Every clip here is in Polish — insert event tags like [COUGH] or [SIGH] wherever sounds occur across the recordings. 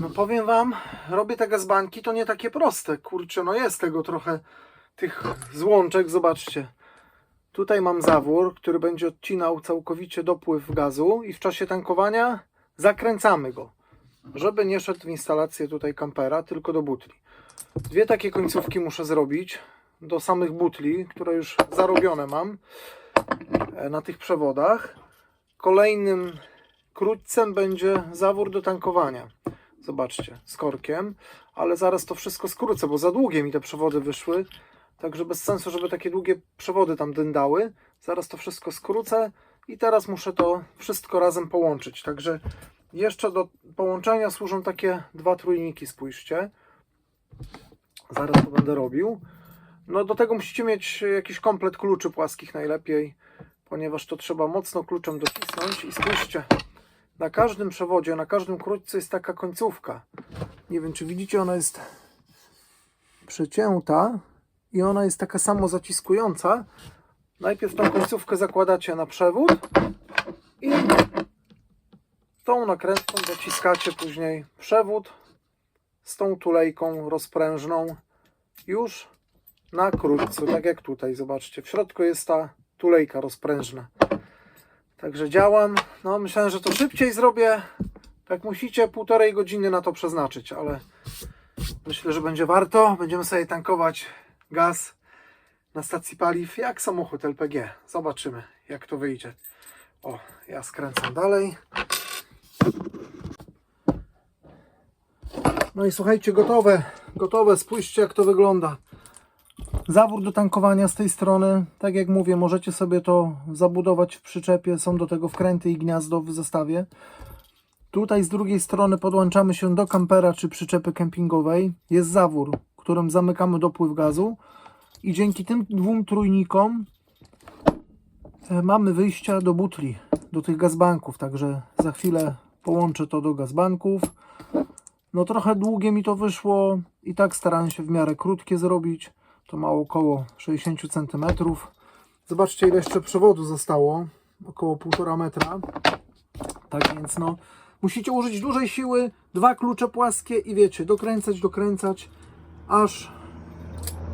No powiem wam, robię te gazbanki, to nie takie proste. Kurczę, no jest tego trochę, tych złączek, zobaczcie. Tutaj mam zawór, który będzie odcinał całkowicie dopływ gazu i w czasie tankowania zakręcamy go, żeby nie szedł w instalację tutaj kampera, tylko do butli. Dwie takie końcówki muszę zrobić do samych butli, które już zarobione mam e, na tych przewodach. Kolejnym krótcem będzie zawór do tankowania. Zobaczcie, z korkiem, ale zaraz to wszystko skrócę, bo za długie mi te przewody wyszły. Także bez sensu, żeby takie długie przewody tam dyndały. Zaraz to wszystko skrócę i teraz muszę to wszystko razem połączyć. Także jeszcze do połączenia służą takie dwa trójniki, spójrzcie. Zaraz to będę robił. No do tego musicie mieć jakiś komplet kluczy płaskich najlepiej, ponieważ to trzeba mocno kluczem docisnąć i spójrzcie. Na każdym przewodzie, na każdym krótce jest taka końcówka. Nie wiem, czy widzicie, ona jest przecięta i ona jest taka samo zaciskująca. Najpierw tą końcówkę zakładacie na przewód i tą nakrętką dociskacie później przewód z tą tulejką rozprężną już na krótcu, tak jak tutaj, zobaczcie. W środku jest ta tulejka rozprężna. Także działam. No, myślałem, że to szybciej zrobię. Tak musicie półtorej godziny na to przeznaczyć, ale myślę, że będzie warto. Będziemy sobie tankować gaz na stacji paliw jak samochód LPG. Zobaczymy, jak to wyjdzie. O, ja skręcam dalej. No i słuchajcie, gotowe. Gotowe. Spójrzcie, jak to wygląda. Zawór do tankowania z tej strony, tak jak mówię, możecie sobie to zabudować w przyczepie, są do tego wkręty i gniazdo w zestawie. Tutaj z drugiej strony podłączamy się do kampera czy przyczepy kempingowej. Jest zawór, którym zamykamy dopływ gazu i dzięki tym dwóm trójnikom e, mamy wyjścia do butli, do tych gazbanków, także za chwilę połączę to do gazbanków. No trochę długie mi to wyszło i tak starałem się w miarę krótkie zrobić. To ma około 60 cm. Zobaczcie ile jeszcze przewodu zostało. Około 1,5 metra. Tak więc no musicie użyć dużej siły, dwa klucze płaskie i wiecie, dokręcać, dokręcać, aż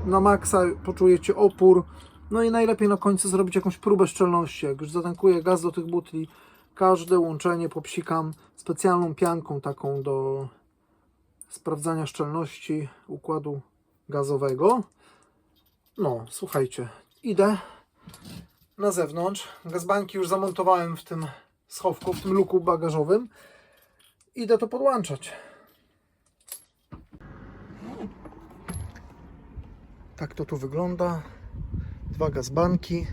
na maksa poczujecie opór. No i najlepiej na końcu zrobić jakąś próbę szczelności. Jak już zatankuję gaz do tych butli, każde łączenie popsikam specjalną pianką taką do sprawdzania szczelności układu gazowego. No, słuchajcie, idę na zewnątrz. Gazbanki już zamontowałem w tym schowku, w tym luku bagażowym. Idę to podłączać. Tak to tu wygląda. Dwa gazbanki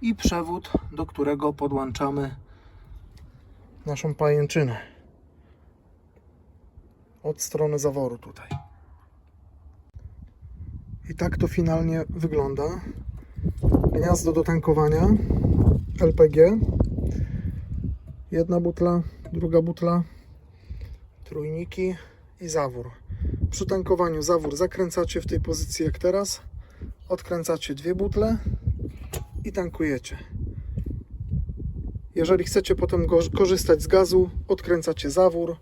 i przewód, do którego podłączamy naszą pajęczynę. Od strony zaworu tutaj. I tak to finalnie wygląda. Gniazdo do tankowania LPG. Jedna butla, druga butla, trójniki i zawór. Przy tankowaniu zawór zakręcacie w tej pozycji jak teraz. Odkręcacie dwie butle i tankujecie. Jeżeli chcecie potem korzystać z gazu, odkręcacie zawór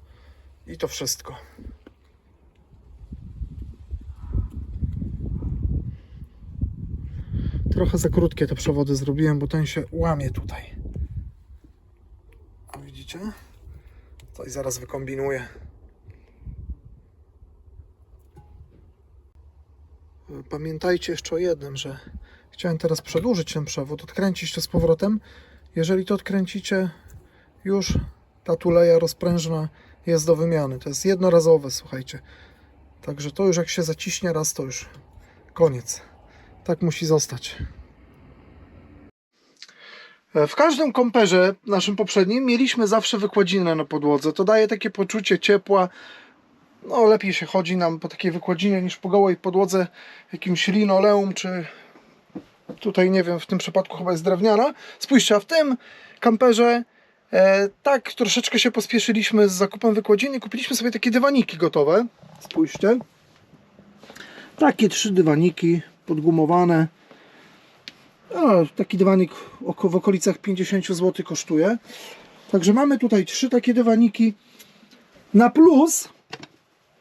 i to wszystko. Trochę za krótkie te przewody zrobiłem, bo ten się łamie tutaj. O, Widzicie? Coś zaraz wykombinuję. Pamiętajcie jeszcze o jednym, że chciałem teraz przedłużyć ten przewód, odkręcić to z powrotem. Jeżeli to odkręcicie, już ta tuleja rozprężna jest do wymiany. To jest jednorazowe, słuchajcie. Także to już jak się zaciśnie raz, to już koniec. Tak musi zostać. E, W każdym komperze naszym poprzednim mieliśmy zawsze wykładzinę na podłodze. To daje takie poczucie ciepła. No lepiej się chodzi nam po takiej wykładzinie niż po gołej podłodze jakimś linoleum czy tutaj nie wiem, w tym przypadku chyba jest drewniana. Spójrzcie, a w tym kamperze e, tak troszeczkę się pospieszyliśmy z zakupem wykładziny. Kupiliśmy sobie takie dywaniki gotowe. Spójrzcie. Takie trzy dywaniki podgumowane. No, taki dywanik w okolicach 50 zł kosztuje. Także mamy tutaj trzy takie dywaniki. Na plus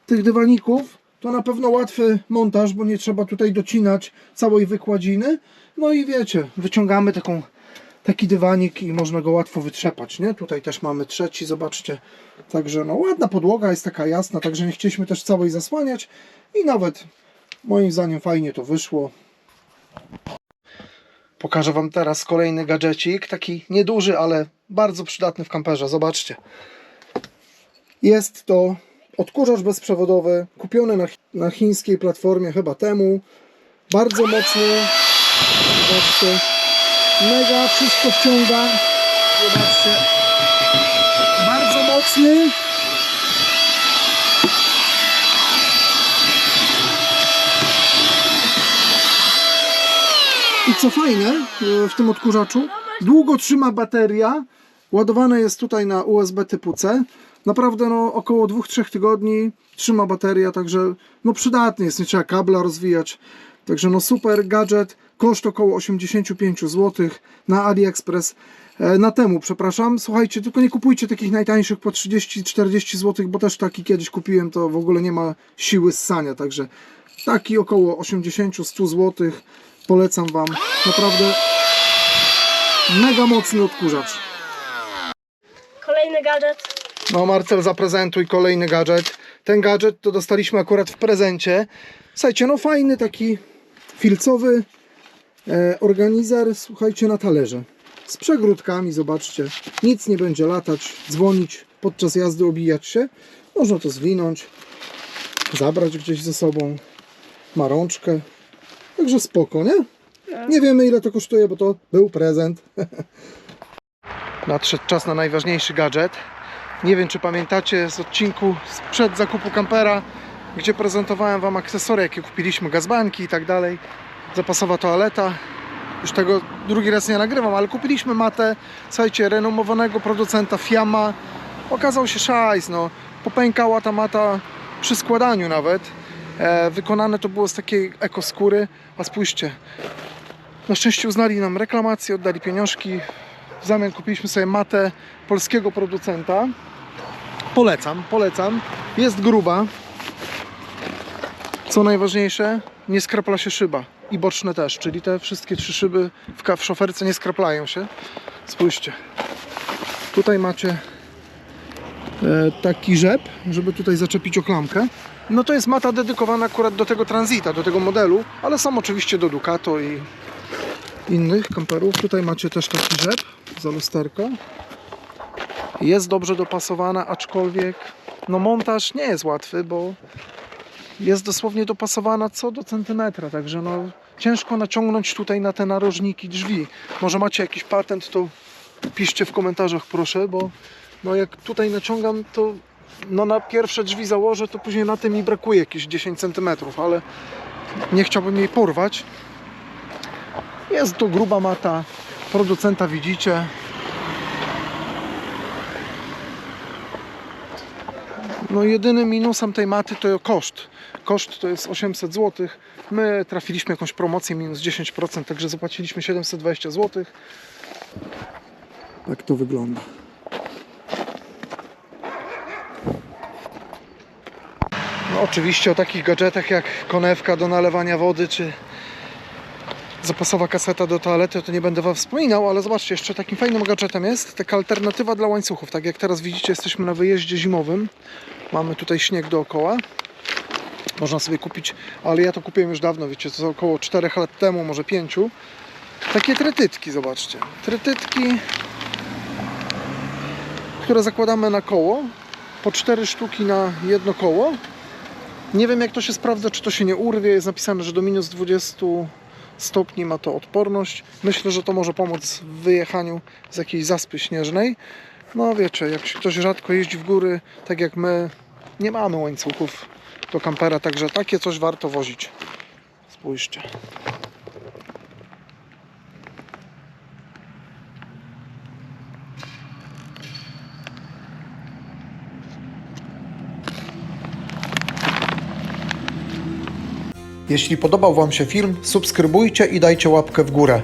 tych dywaników, to na pewno łatwy montaż, bo nie trzeba tutaj docinać całej wykładziny. No i wiecie, wyciągamy taką, taki dywanik i można go łatwo wytrzepać, nie? Tutaj też mamy trzeci, zobaczcie. Także no ładna podłoga, jest taka jasna, także nie chcieliśmy też całej zasłaniać i nawet moim zdaniem fajnie to wyszło. Pokażę Wam teraz kolejny gadżecik, taki nieduży, ale bardzo przydatny w kamperze. Zobaczcie. Jest to odkurzacz bezprzewodowy, kupiony na, na chińskiej platformie chyba temu. Bardzo mocny. Zobaczcie. Mega wszystko wciąga. Zobaczcie. Bardzo mocny. I co fajne e, w tym odkurzaczu, długo trzyma bateria. Ładowane jest tutaj na USB typu C. Naprawdę no, około 2-3 tygodni trzyma bateria, także no przydatny jest, nie trzeba kabla rozwijać. Także no super gadżet, koszt około 85 zł na AliExpress. E, Na temu, przepraszam. Słuchajcie, tylko nie kupujcie takich najtańszych po 30-40 zł, bo też taki kiedyś kupiłem, to w ogóle nie ma siły ssania, także taki około 80-100 zł polecam Wam. Naprawdę mega mocny odkurzacz. Kolejny gadżet. No Marcel, zaprezentuj kolejny gadżet. Ten gadżet to dostaliśmy akurat w prezencie. Słuchajcie, no fajny taki filcowy e, organizer, słuchajcie, na talerze. Z przegródkami, zobaczcie. Nic nie będzie latać, dzwonić, podczas jazdy obijać się. Można to zwinąć, zabrać gdzieś ze sobą. Ma rączkę. Także spoko, nie? Nie wiemy ile to kosztuje, bo to był prezent. [LAUGHS] Nadszedł czas na najważniejszy gadżet. Nie wiem, czy pamiętacie z odcinku sprzed zakupu kampera, gdzie prezentowałem Wam akcesoria, jakie kupiliśmy, gazbanki i tak dalej. Zapasowa toaleta. Już tego drugi raz nie nagrywam, ale kupiliśmy matę, słuchajcie, renomowanego producenta Fiamma. Okazał się szajs, no. Popękała ta mata przy składaniu nawet. E, wykonane to było z takiej ekoskóry, a spójrzcie. Na szczęście uznali nam reklamację, oddali pieniążki. W zamian kupiliśmy sobie matę polskiego producenta. Polecam, polecam. Jest gruba. Co najważniejsze, nie skrapla się szyba. I boczne też, czyli te wszystkie trzy szyby w, w szoferce nie skraplają się. Spójrzcie. Tutaj macie taki rzep, żeby tutaj zaczepić oklamkę. No to jest mata dedykowana akurat do tego Transita, do tego modelu, ale są oczywiście do Ducato i innych kamperów. Tutaj macie też taki rzep za lusterko. Jest dobrze dopasowana, aczkolwiek no montaż nie jest łatwy, bo jest dosłownie dopasowana co do centymetra, także no ciężko naciągnąć tutaj na te narożniki drzwi. Może macie jakiś patent, to piszcie w komentarzach proszę, bo no jak tutaj naciągam, to no na pierwsze drzwi założę, to później na tym mi brakuje jakieś 10 cm, ale nie chciałbym jej porwać. Jest to gruba mata, producenta widzicie. No jedynym minusem tej maty to koszt. Koszt to jest 800 zł. My trafiliśmy jakąś promocję minus 10%, także zapłaciliśmy 720 zł. Tak to wygląda. No oczywiście o takich gadżetach jak konewka do nalewania wody, czy zapasowa kaseta do toalety, to nie będę Wam wspominał, ale zobaczcie, jeszcze takim fajnym gadżetem jest taka alternatywa dla łańcuchów. Tak jak teraz widzicie, jesteśmy na wyjeździe zimowym. Mamy tutaj śnieg dookoła. Można sobie kupić, ale ja to kupiłem już dawno, wiecie, to około 4 lat temu, może 5. Takie trytytki, zobaczcie. Trytytki, które zakładamy na koło. Po 4 sztuki na jedno koło. Nie wiem jak to się sprawdza, czy to się nie urwie. Jest napisane, że do minus 20 stopni ma to odporność. Myślę, że to może pomóc w wyjechaniu z jakiejś zaspy śnieżnej. No wiecie, jak ktoś rzadko jeździ w góry, tak jak my, nie mamy łańcuchów do kampera, także takie coś warto wozić. Spójrzcie. Jeśli podobał Wam się film, subskrybujcie i dajcie łapkę w górę.